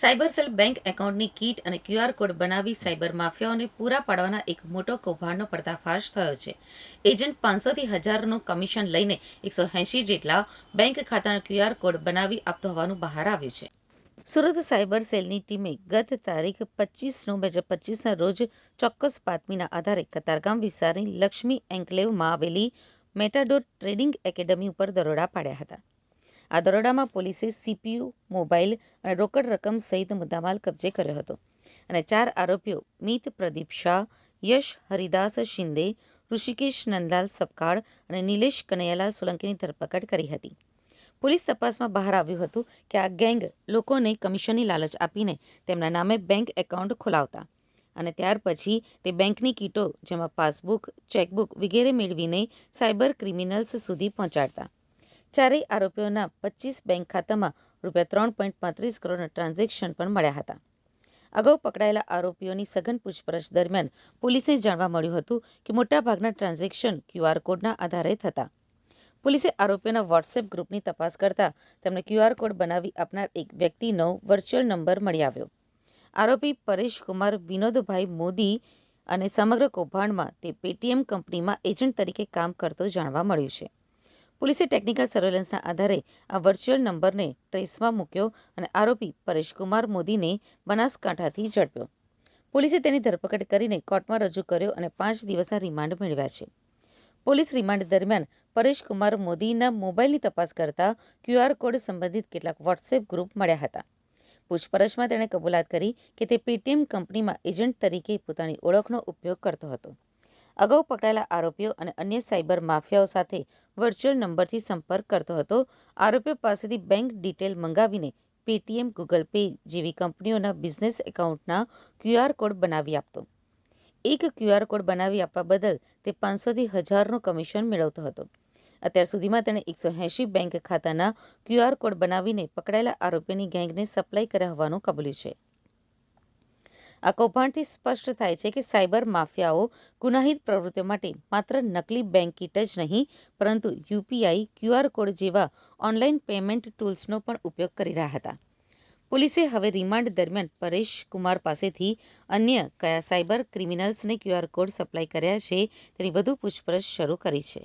Cyber cell bank એકાઉન્ટની kit અને QR code બનાવી સાયબર માફિયાઓને પૂરા પાડવાના એક મોટો કૌભાંડનો પર્દાફાશ થયો છે. એજન્ટ પાંચસોથી હજારનું કમિશન લઈને એકસો એંશી જેટલા બેંક ખાતાનો ક્યુઆર કોડ બનાવી આપતો હોવાનું બહાર આવ્યું છે. સુરત સાયબર સેલની ટીમે ગત તારીખ પચીસ નવ બે હજાર પચીસના રોજ ચોક્કસ બાતમીના આધારે કતારગામ વિસ્તારની લક્ષ્મી એન્કલેવમાં આવેલી મેટાડોર ટ્રેડિંગ એકેડમી ઉપર દરોડા પાડ્યા હતા. આ દરોડામાં પોલીસે સીપીયુ, મોબાઈલ અને રોકડ રકમ સહિત મુદ્દામાલ કબજે કર્યો હતો. અને ચાર આરોપીઓ, મિત પ્રદીપ શાહ, યશ હરિદાસ શિંદે, ઋષિકેશ નંદલાલ સપકાળ અને નિલેશ કનૈયાલાલ સોલંકીની ધરપકડ કરી હતી. પોલીસ તપાસમાં બહાર આવ્યું હતું કે આ ગેંગ લોકોને કમિશનની લાલચ આપીને તેમના નામે બેંક એકાઉન્ટ ખોલાવતા. અને ત્યાર પછી તે બેંકની કીટો, જેમાં પાસબુક, ચેકબુક વગેરે મેળવીને સાયબર ક્રિમિનલ્સ સુધી પહોંચાડતા. ચારેય આરોપીઓના પચીસ બેંક ખાતામાં રૂપિયા ત્રણ પોઈન્ટ પાંત્રીસ કરોડના ટ્રાન્ઝેક્શન પણ મળ્યા હતા. અગાઉ પકડાયેલા આરોપીઓની સઘન પૂછપરછ દરમિયાન પોલીસે જાણવા મળ્યું હતું કે મોટાભાગના ટ્રાન્ઝેક્શન ક્યુઆર કોડના આધારે થતા. પોલીસે આરોપીઓના વોટ્સએપ ગ્રુપની તપાસ કરતા તેમને ક્યુઆર કોડ બનાવી આપનાર એક વ્યક્તિનો વર્ચ્યુઅલ નંબર મળી આવ્યો. આરોપી પરેશ કુમાર વિનોદભાઈ મોદી અને સમગ્ર કૌભાંડમાં તે પેટીએમ કંપનીમાં એજન્ટ તરીકે કામ કરતો જાણવા મળ્યું છે. પોલીસે ટેકનિકલ સર્વેલન્સના આધારે આ વર્ચ્યુઅલ નંબરને ટ્રેસમાં મૂક્યો અને આરોપી પરેશકુમાર મોદીને બનાસકાંઠાથી ઝડપ્યો. પોલીસે તેની ધરપકડ કરીને કોર્ટમાં રજૂ કર્યો અને પાંચ દિવસના રિમાન્ડ મેળવ્યા છે. પોલીસ રિમાન્ડ દરમિયાન પરેશકુમાર મોદીના મોબાઈલની તપાસ કરતા ક્યુઆર કોડ સંબંધિત કેટલાક વોટ્સએપ ગ્રુપ મળ્યા હતા. પૂછપરછમાં તેણે કબૂલાત કરી કે તે પેટીએમ કંપનીમાં એજન્ટ તરીકે પોતાની ઓળખનો ઉપયોગ કરતો હતો. અગાઉ પકડાયેલા આરોપીઓ અને અન્ય સાયબર માફિયાઓ સાથે વર્ચ્યુઅલ નંબરથી સંપર્ક કરતો હતો. આરોપીઓ પાસેથી બેંક ડિટેલ મંગાવીને પેટીએમ ગૂગલ પે જેવી કંપનીઓના બિઝનેસ એકાઉન્ટના ક્યુઆર કોડ બનાવી આપતો. એક ક્યુઆર કોડ બનાવી આપવા બદલ તે પાંચસોથી હજારનું કમિશન મેળવતો હતો. અત્યાર સુધીમાં તેણે એકસો એંશી બેંક ખાતાના ક્યુઆર કોડ બનાવીને પકડાયેલા આરોપીઓની ગેંગને સપ્લાય કર્યા હોવાનું કબૂલ્યું છે. આ કૌભાંડથી સ્પષ્ટ થાય છે કે સાયબર માફિયાઓ ગુનાહિત પ્રવૃત્તિઓ માટે માત્ર નકલી બેંક કીટ જ નહીં, પરંતુ યુપીઆઈ ક્યુઆર કોડ જેવા ઓનલાઈન પેમેન્ટ ટૂલ્સનો પણ ઉપયોગ કરી રહ્યા હતા. પોલીસે હવે રિમાન્ડ દરમિયાન પરેશ કુમાર પાસેથી અન્ય કયા સાયબર ક્રિમિનલ્સને ક્યુઆર કોડ સપ્લાય કર્યા છે તેની વધુ પૂછપરછ શરૂ કરી છે.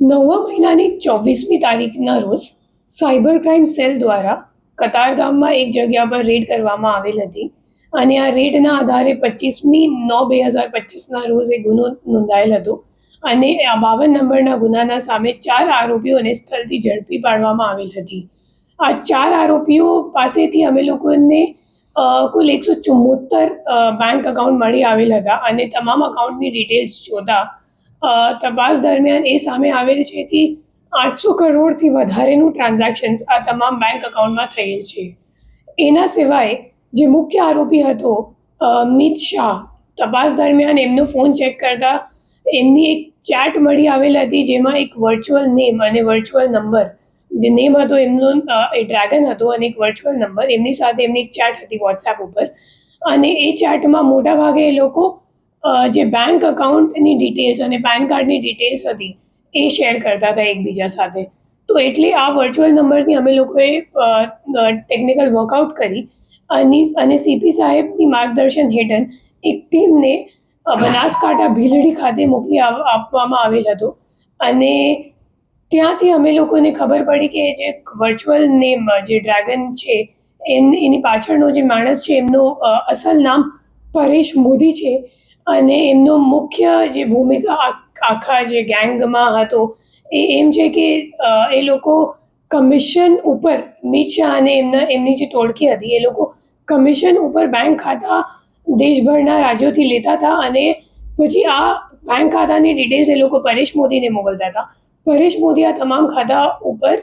નવમા મહિનાની ચોવીસમી તારીખના રોજ સાયબર ક્રાઇમ સેલ દ્વારા કતારગામમાં એક જગ્યા પર રેડ કરવામાં આવેલ હતી અને આ રેડના આધારે પચીસમી નવ બે હજાર પચીસના રોજ એ ગુનો નોંધાયેલ હતો અને આ બાવન નંબરના ગુનાના સામે ચાર આરોપીઓને સ્થળથી ઝડપી પાડવામાં આવેલ હતી. આ ચાર આરોપીઓ પાસેથી અમે લોકોને કુલ એકસો ચુમ્મોતર બેંક અકાઉન્ટ મળી આવેલ હતા અને તમામ અકાઉન્ટની ડિટેલ્સ જોતા તપાસ દરમિયાન એ સામે આવેલ છે કે આઠસો કરોડથી વધારેનું ટ્રાન્ઝેક્શન્સ આ તમામ બેંક અકાઉન્ટમાં થયેલ છે. એના સિવાય જે મુખ્ય આરોપી હતો અમિત શાહ, તપાસ દરમિયાન એમનો ફોન ચેક કરતા એમની એક ચેટ મળી આવેલ હતી જેમાં એક વર્ચ્યુઅલ નેમ અને વર્ચ્યુઅલ નંબર જે નેમ હતો એમનો એ ડ્રેગન હતો અને એક વર્ચ્યુઅલ નંબર એમની સાથે એમની એક ચેટ હતી વોટ્સએપ ઉપર. અને એ ચેટમાં મોટાભાગે એ લોકો જે બેંક અકાઉન્ટની ડિટેલ્સ અને પેન કાર્ડની ડિટેલ્સ હતી એ શેર કરતા હતા એકબીજા સાથે. તો એટલે આ વર્ચ્યુઅલ નંબરથી અમે લોકોએ ટેકનિકલ વર્કઆઉટ કરી અને અને સીપી સાહેબની માર્ગદર્શન હેઠળ એક ટીમને બનાસકાંઠા ભીલડી ખાતે મોકલી આપવામાં આવેલ હતો. અને ત્યાંથી અમે લોકોને ખબર પડી કે જે વર્ચ્યુઅલ નેમ જે ડ્રેગન છે, એમ, એની પાછળનો જે માણસ છે, એમનું અસલ નામ પરેશ મોદી છે. અને એમનો મુખ્ય જે ભૂમિકા આખા જે ગેંગમાં હતો, એ એમ છે કે એ લોકો કમિશન ઉપર મિત શાહ અને એમના, એમની જે ટોળકી હતી, એ લોકો કમિશન ઉપર બેંક ખાતા દેશભરના રાજ્યોથી લેતા હતા અને પછી આ બેંક ખાતાની ડિટેલ્સ એ લોકો પરેશ મોદીને મોકલતા હતા. પરેશ મોદી આ તમામ ખાતા ઉપર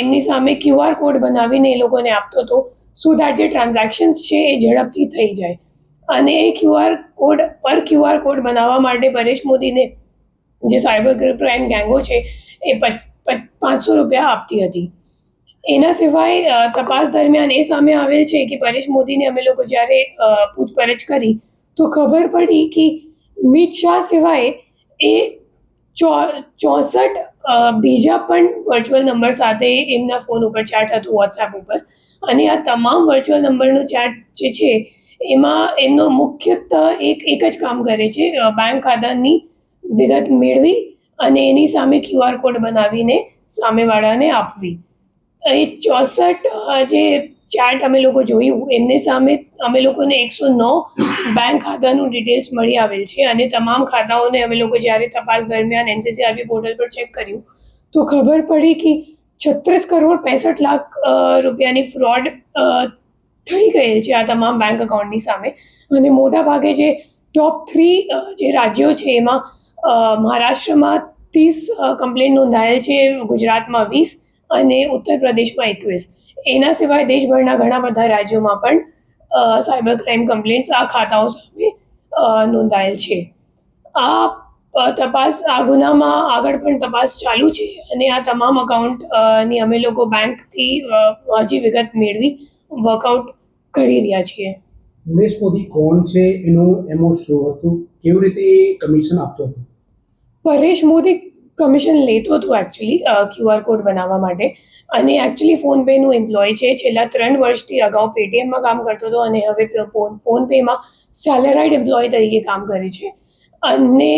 એમની સામે ક્યુઆર કોડ બનાવીને એ લોકોને આપતો હતો સો દેટ જે ટ્રાન્ઝેક્શન્સ છે એ ઝડપથી થઈ જાય. અને એ ક્યુઆર કોડ, પર ક્યુઆર કોડ બનાવવા માટે પરેશ મોદીને જે સાયબર ક્રાઇમ ગેંગો છે, એ પચ, પચ- પાંચસો રૂપિયા આપતી હતી. એના સિવાય તપાસ દરમિયાન એ સામે આવેલ છે કે પરેશ મોદીને અમે લોકો જ્યારે પૂછપરછ કરી, તો ખબર પડી કે મિત શાહ સિવાય એ ચો, ચોસઠ બીજા પણ વર્ચ્યુઅલ નંબર સાથે એમના ફોન ઉપર ચેટ હતું વોટ્સએપ ઉપર. અને આ તમામ વર્ચ્યુઅલ નંબરનો ચેટ જે છે, એમાં એમનો મુખ્યત્વ એક એક જ કામ કરે છે બેંક ખાતાની વિગત મેળવી અને એની સામે ક્યુઆર કોડ બનાવીને સામેવાળાને આપવી. એ ચોસઠ જે ચાર્ટ અમે લોકો જોયું, એમને સામે અમે લોકોને એકસો નવ બેંક ખાતાનું ડિટેલ્સ મળી આવેલ છે અને તમામ ખાતાઓને અમે લોકો જ્યારે તપાસ દરમિયાન એનસીસીઆરબી પોર્ટલ પર ચેક કર્યું, તો ખબર પડી કે છત્રીસ કરોડ પેસઠ લાખ રૂપિયાની ફ્રોડ થઈ ગયેલ છે આ તમામ બેંક એકાઉન્ટની સામે. અને મોટા ભાગે જે ટોપ થ્રી જે રાજ્યો છે એમાં મહારાષ્ટ્રમાં ત્રીસ કમ્પ્લેન નોંધાયેલ છે, ગુજરાતમાં વીસ અને ઉત્તર પ્રદેશમાં એકવીસ. એના સિવાય દેશભરના ઘણા બધા રાજ્યોમાં પણ સાયબર ક્રાઇમ કમ્પ્લેન્ટ્સ આ ખાતાઓ સામે નોંધાયેલ છે. આ તપાસ, આ ગુનામાં આગળ પણ તપાસ ચાલુ છે અને આ તમામ અકાઉન્ટની અમે લોકો બેંકથી હજી વિગત મેળવી વર્કઆઉટ કરી રહ્યા છીએ. ઉમેશ મોદી કોણ છે? એનું એમો શું હતું? કેવી રીતે કમિશન આપતો હતો? પરેશ મોદી કમિશન લેતો હતો એકચ્યુઅલી ક્યુઆર કોડ બનાવવા માટે. અને એકચ્યુઅલી ફોનપેનું એમ્પ્લોય છે, છેલ્લા ત્રણ વર્ષથી અગાઉ પેટીએમમાં કામ કરતો હતો અને હવે ફોન, ફોનપેમાં સેલેરાઇડ એમ્પ્લોય તરીકે કામ કરે છે. અને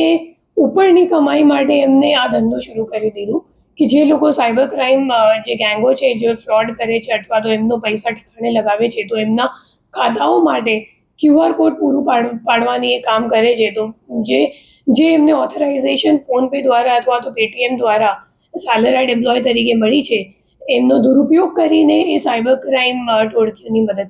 ઉપરની કમાઈ માટે એમને આ ધંધો શરૂ કરી દીધું કે જે લોકો સાયબર ક્રાઇમ જે ગેંગો છે, જે ફ્રોડ કરે છે અથવા તો એમનો પૈસા ઠેકાણે લગાવે છે, તો એમના ખાતાઓ માટે ક્યુઆર કોડ પૂરું પાડ, પાડવાની એ કામ કરે છે તો જે જે એમને ઓથોરાઇઝેશન ફોનપે દ્વારા અથવા તો પેટીએમ દ્વારા સેલરાઇડ એમ્પ્લોય તરીકે મળી છે, એમનો દુરુપયોગ કરીને એ સાયબર ક્રાઇમ ટોળકીઓની મદદ